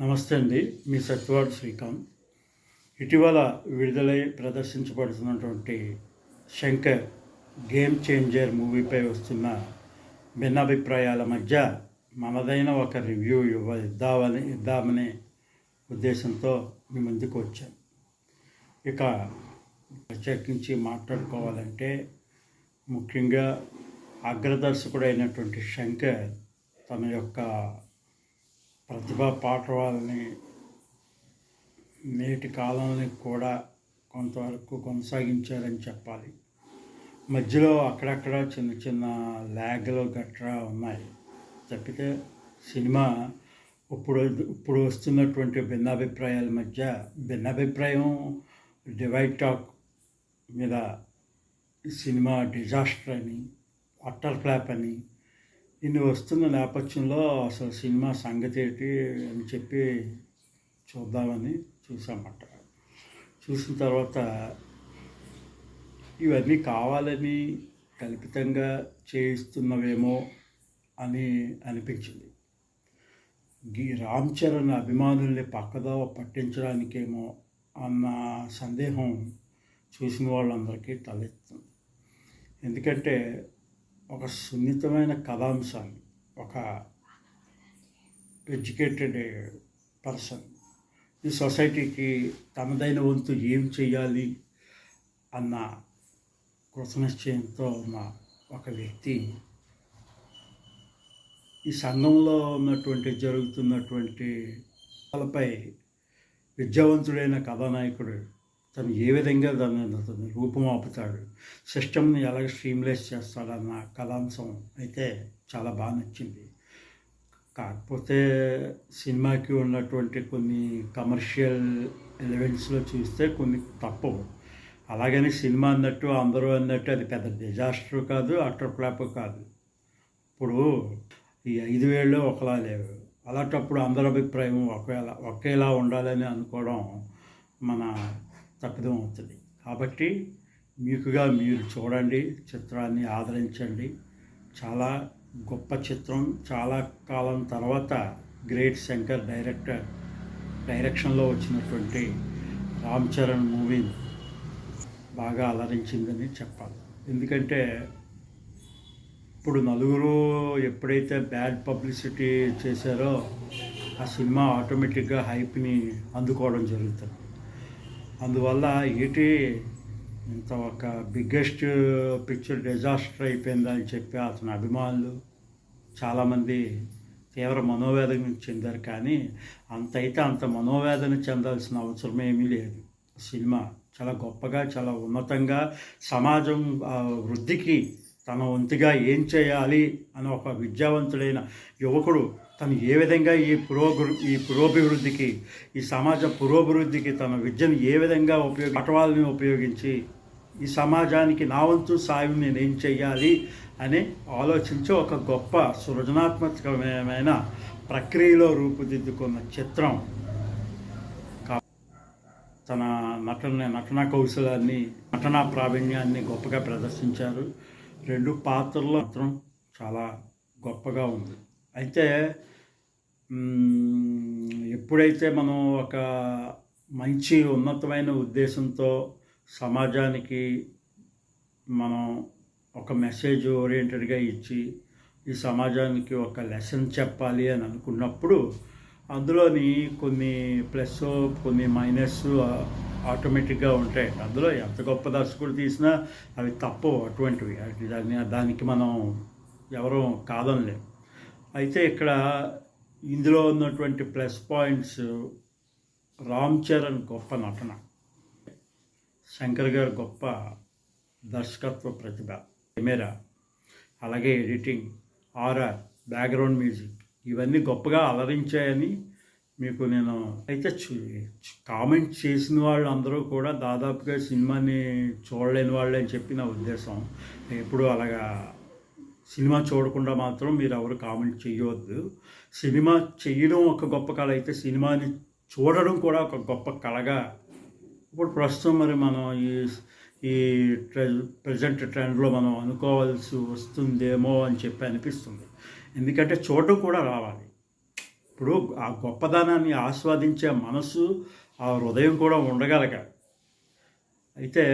నమస్తే అండి మీ సత్యవాడు శ్రీకాంత్. ఇటీవల విడుదలై ప్రదర్శించబడుతున్నటువంటి శంకర్ గేమ్ చేంజర్ మూవీపై వస్తున్న భిన్నాభిప్రాయాల మధ్య మనదైన ఒక రివ్యూ ఇవ్వ ఇద్దామని ఇద్దామనే ఉద్దేశంతో మీ ముందుకు వచ్చాను. ఇక ప్రత్యేకించి మాట్లాడుకోవాలంటే ముఖ్యంగా అగ్రదర్శకుడైనటువంటి శంకర్ తన యొక్క ప్రతిభా పాఠవాలని నేటి కాలంలో కూడా కొంతవరకు కొనసాగించారని చెప్పాలి. మధ్యలో అక్కడక్కడ చిన్న చిన్న ల్యాగ్లు గట్రా ఉన్నాయి. తప్పితే సినిమా ఇప్పుడు ఇప్పుడు వస్తున్నటువంటి భిన్నాభిప్రాయాల మధ్య భిన్నాభిప్రాయం డివైడ్ టాక్ మీద సినిమా డిజాస్టర్ అని అట్టర్ ఫ్లాప్ అని ఇన్ని వస్తున్న నేపథ్యంలో అసలు సినిమా సంగతి ఏంటి అని చెప్పి చూద్దామని చూసామట చూసిన తర్వాత ఇవన్నీ కావాలని కల్పితంగా చేయిస్తున్నవేమో అని అనిపించింది. ఈ రామ్ చరణ్ అభిమానుల్ని పక్కదోవ పట్టించడానికేమో అన్న సందేహం చూసిన వాళ్ళందరికీ తలెత్తుంది. ఎందుకంటే ఒక సున్నితమైన కథాంశాన్ని ఒక ఎడ్యుకేటెడ్ పర్సన్ ఈ సొసైటీకి తనదైన వంతు ఏం చేయాలి అన్న కృతనిశ్చయంతో ఉన్న ఒక వ్యక్తి ఈ సంఘంలో ఉన్నటువంటి జరుగుతున్నటువంటి వాళ్ళపై విద్యావంతుడైన కథానాయకుడు తను ఏ విధంగా దాన్ని అతను రూపమాపుతాడు? సిస్టమ్ని ఎలాగ స్ట్రీమ్లెస్ చేస్తాడన్న కళాంశం అయితే చాలా బాగా నచ్చింది. కాకపోతే సినిమాకి ఉన్నటువంటి కొన్ని కమర్షియల్ ఎలిమెంట్స్లో చూస్తే కొన్ని తప్పవు. అలాగని సినిమా అన్నట్టు అందరూ అన్నట్టు అది పెద్ద డిజాస్టర్ కాదు అటర్ ఫ్లాప్ కాదు. ఇప్పుడు ఈ ఐదు వేళ్ళు ఒకలా లేవు. అలాంటప్పుడు అందరి అభిప్రాయం ఒకేలా ఒకేలా ఉండాలని అనుకోవడం మన తప్పిదం అవుతుంది. కాబట్టి మీకుగా మీరు చూడండి చిత్రాన్ని ఆదరించండి. చాలా గొప్ప చిత్రం. చాలా కాలం తర్వాత గ్రేట్ శంకర్ డైరెక్టర్ డైరెక్షన్లో వచ్చినటువంటి రామ్ చరణ్ మూవీ బాగా అలరించిందని చెప్పాలి. ఎందుకంటే ఇప్పుడు నలుగురు ఎప్పుడైతే బ్యాడ్ పబ్లిసిటీ చేశారో ఆ సినిమా ఆటోమేటిక్గా హైప్ని అందుకోవడం జరుగుతుంది. అందువల్ల ఏటి ఇంత ఒక బిగ్గెస్ట్ పిక్చర్ డిజాస్టర్ అయిపోయిందని చెప్పి అతని అభిమానులు చాలామంది తీవ్ర మనోవేదన చెందారు కానీ అంత అయితే అంత మనోవేదన చెందాల్సిన అవసరం ఏమీ లేదు. సినిమా చాలా గొప్పగా చాలా ఉన్నతంగా సమాజం ఆ, వృద్ధికి తన వంతుగా ఏం చేయాలి అని ఒక విద్యావంతుడైన యువకుడు తను ఏ విధంగా ఈ పురోగృ ఈ పురోభివృద్ధికి ఈ సమాజ పురోభివృద్ధికి తన విద్యను ఏ విధంగా ఉపయోగ పటవాల్ని ఉపయోగించి ఈ సమాజానికి నా వంతు సాయం నేను ఏం చేయాలి అని ఆలోచించి ఒక గొప్ప సృజనాత్మకమైన ప్రక్రియలో రూపుదిద్దుకున్న చిత్రం. కా- తన నటన నటనా కౌశలాన్ని నటనా ప్రావీణ్యాన్ని గొప్పగా ప్రదర్శించారు. రెండు పాత్రలు మాత్రం చాలా గొప్పగా ఉంది. అయితే ఎప్పుడైతే మనం ఒక మంచి ఉన్నతమైన ఉద్దేశంతో సమాజానికి మనం ఒక మెసేజ్ ఓరియంటెడ్గా ఇచ్చి ఈ సమాజానికి ఒక లెసన్ చెప్పాలి అని అనుకున్నప్పుడు అందులోని కొన్ని ప్లస్ కొన్ని మైనస్ ఆటోమేటిక్గా ఉంటాయి అందులో ఎంత గొప్ప దర్శకుడు తీసినా అవి తప్పు అటువంటివి. దాన్ని దానికి మనం ఎవరూ కాదనలేము అయితే ఇక్కడ ఇందులో ఉన్నటువంటి ప్లస్ పాయింట్స్ రామ్ చరణ్ గొప్ప నటన. శంకర్ గారు గొప్ప దర్శకత్వ ప్రతిభ. కెమెరా అలాగే ఎడిటింగ్ ఆర్ఆర్ బ్యాక్గ్రౌండ్ మ్యూజిక్ ఇవన్నీ గొప్పగా అలరించాయని మీకు నేను అయితే చూ కామెంట్ చేసిన వాళ్ళు అందరూ కూడా దాదాపుగా సినిమాని చూడలేని వాళ్ళు అని చెప్పి నా ఉద్దేశం. ఎప్పుడు అలాగా సినిమా చూడకుండా మాత్రం మీరు ఎవరు కామెంట్ చేయవద్దు సినిమా చేయడం ఒక గొప్ప కళ అయితే సినిమాని చూడడం కూడా ఒక గొప్ప కళగా. ఇప్పుడు ప్రస్తుతం మరి మనం ఈ ఈ ప్రజెంట్ ట్రెండ్లో మనం అనుకోవాల్సి వస్తుందేమో అని చెప్పి అనిపిస్తుంది. ఎందుకంటే చూడడం కూడా రావాలి. ఇప్పుడు ఆ గొప్పదనాన్ని ఆస్వాదించే మనసు ఆ హృదయం కూడా ఉండగలగాలి. అయితే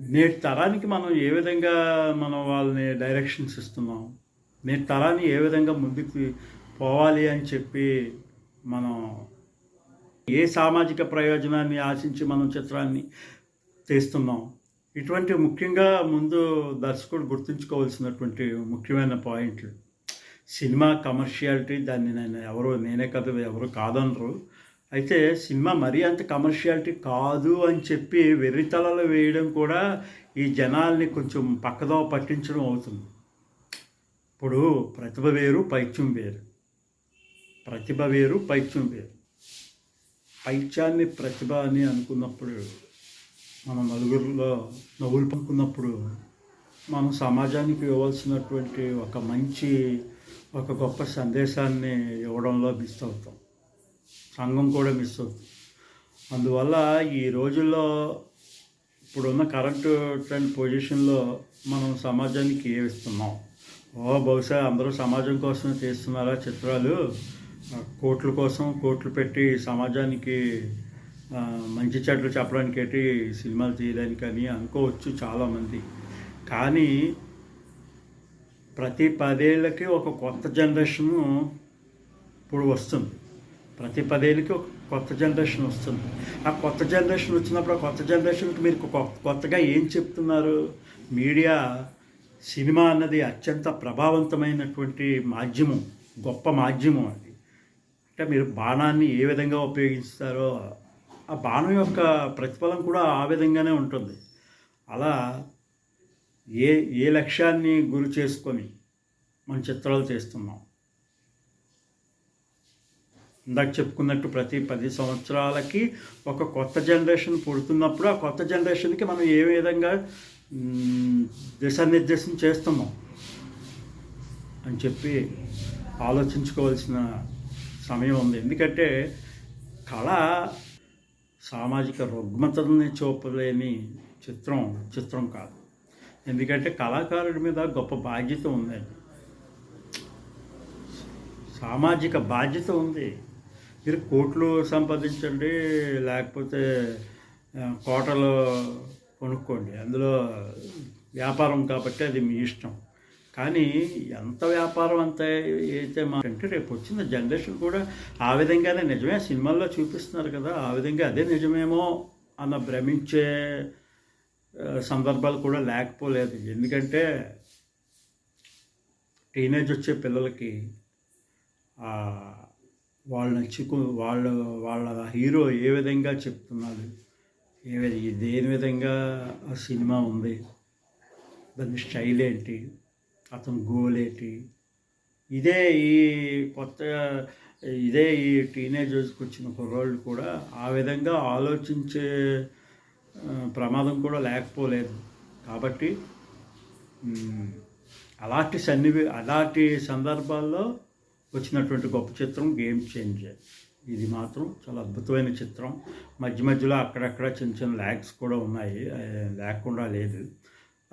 నేటి తరానికి మనం ఏ విధంగా మనం వాళ్ళని డైరెక్షన్స్ ఇస్తున్నాం? నేటి తరాన్ని ఏ విధంగా ముందుకు పోవాలి అని చెప్పి మనం ఏ సామాజిక ప్రయోజనాన్ని ఆశించి మనం చిత్రాన్ని తీస్తున్నాం? ఇటువంటి ముఖ్యంగా ముందు దర్శకుడు గుర్తుంచుకోవాల్సినటువంటి ముఖ్యమైన పాయింట్లు సినిమా కమర్షియాలిటీ దాన్ని నేను ఎవరు నేనే కదా ఎవరు కాదనరు. అయితే సినిమా మరీ అంత కమర్షియాలిటీ కాదు అని చెప్పి వెర్రితలలో వేయడం కూడా ఈ జనాల్ని కొంచెం పక్కదో పట్టించడం అవుతుంది. ఇప్పుడు ప్రతిభ వేరు పైత్యం వేరు. ప్రతిభ వేరు పైత్యం వేరు. పైత్యాన్ని ప్రతిభ అని అనుకున్నప్పుడు మన నలుగురిలో నవ్వులు పంపుకున్నప్పుడు మనం సమాజానికి ఇవ్వాల్సినటువంటి ఒక మంచి ఒక గొప్ప సందేశాన్ని ఇవ్వడంలో మిస్ అవుతాం. సంఘం కూడా మిస్ అవుతుంది. అందువల్ల ఈ రోజుల్లో ఇప్పుడున్న కరెంట్ ట్రెండ్ పొజిషన్లో మనం సమాజానికి ఏమిస్తున్నాం ఓ బహుశా అందరూ సమాజం కోసం చేస్తున్నారా చిత్రాలు? కోట్ల కోసం కోట్లు పెట్టి సమాజానికి మంచి చెట్లు చెప్పడానికి ఏంటి సినిమాలు తీయడానికి అని అనుకోవచ్చు చాలామంది. కానీ ప్రతి పదేళ్ళకి ఒక కొత్త జనరేషను ఇప్పుడు వస్తుంది. ప్రతి పదేళ్ళకి ఒక కొత్త జనరేషన్ వస్తుంది. ఆ కొత్త జనరేషన్ వచ్చినప్పుడు ఆ కొత్త జనరేషన్కి మీరు కొత్తగా ఏం చెప్తున్నారు? మీడియా సినిమా అన్నది అత్యంత ప్రభావవంతమైనటువంటి మాధ్యమం గొప్ప మాధ్యమం అది. అంటే మీరు బాణాన్ని ఏ విధంగా ఉపయోగిస్తారో ఆ బాణం యొక్క ప్రతిఫలం కూడా ఆ విధంగానే ఉంటుంది. అలా ఏ ఏ లక్ష్యాన్ని గురి చేసుకొని మన చిత్రాలు చేస్తున్నాం. ఇందాక చెప్పుకున్నట్టు ప్రతి పది సంవత్సరాలకి ఒక కొత్త జనరేషన్ పుడుతున్నప్పుడు ఆ కొత్త జనరేషన్కి మనం ఏ విధంగా దిశానిర్దేశం చేస్తున్నాం అని చెప్పి ఆలోచించుకోవాల్సిన సమయం ఉంది. ఎందుకంటే కళ సామాజిక రుగ్మతల్ని చూపలేని చిత్రం చిత్రం కాదు. ఎందుకంటే కళాకారుడి మీద గొప్ప బాధ్యత ఉంది. సామాజిక బాధ్యత ఉంది. మీరు కోట్లు సంపాదించండి లేకపోతే కోటలు కొనుక్కోండి. అందులో వ్యాపారం కాబట్టి అది మీ ఇష్టం. కానీ ఎంత వ్యాపారం అంత అయితే మా అంటే రేపు వచ్చిన జనరేషన్ కూడా ఆ విధంగానే నిజమే సినిమాల్లో చూపిస్తున్నారు కదా ఆ విధంగా అదే నిజమేమో అన్న భ్రమించే సందర్భాలు కూడా లేకపోలేదు. ఎందుకంటే టీనేజ్ వచ్చే పిల్లలకి ఆ, వాళ్ళు నచ్చుకు వాళ్ళ వాళ్ళ హీరో ఏ విధంగా చెప్తున్నారు ఏ విధ దేని విధంగా ఆ సినిమా ఉంది దాని స్టైల్ ఏంటి అతని గోల్ ఏంటి ఇదే ఈ కొత్త ఇదే ఈ టీనేజర్స్కి వచ్చిన కుర్రోళ్ళు కూడా ఆ విధంగా ఆలోచించే ప్రమాదం కూడా లేకపోలేదు. కాబట్టి అలాంటి సన్నివే అలాంటి సందర్భాల్లో వచ్చినటువంటి గొప్ప చిత్రం గేమ్ చేంజర్ ఇది మాత్రం చాలా అద్భుతమైన చిత్రం. మధ్య మధ్యలో అక్కడక్కడ చిన్న చిన్న ల్యాగ్స్ కూడా ఉన్నాయి. లేకుండా లేదు.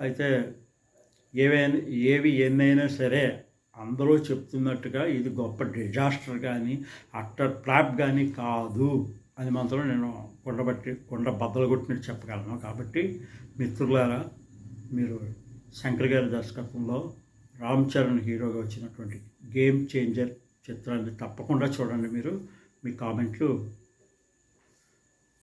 అయితే ఏవైనా ఏవి ఎన్నైనా సరే అందరూ చెప్తున్నట్టుగా ఇది గొప్ప డిజాస్టర్ కానీ అట్టర్ ఫ్లాప్ కానీ కాదు అని మాత్రం నేను కొండబట్టి కొండ బద్దలు కొట్టినట్టు చెప్పగలను. కాబట్టి మిత్రులారా మీరు శంకర్ గారి దర్శకత్వంలో రామ్ చరణ్ హీరోగా వచ్చినటువంటి గేమ్ చేంజర్ చిత్రాన్ని తప్పకుండా చూడండి మీరు. మీ కామెంట్లు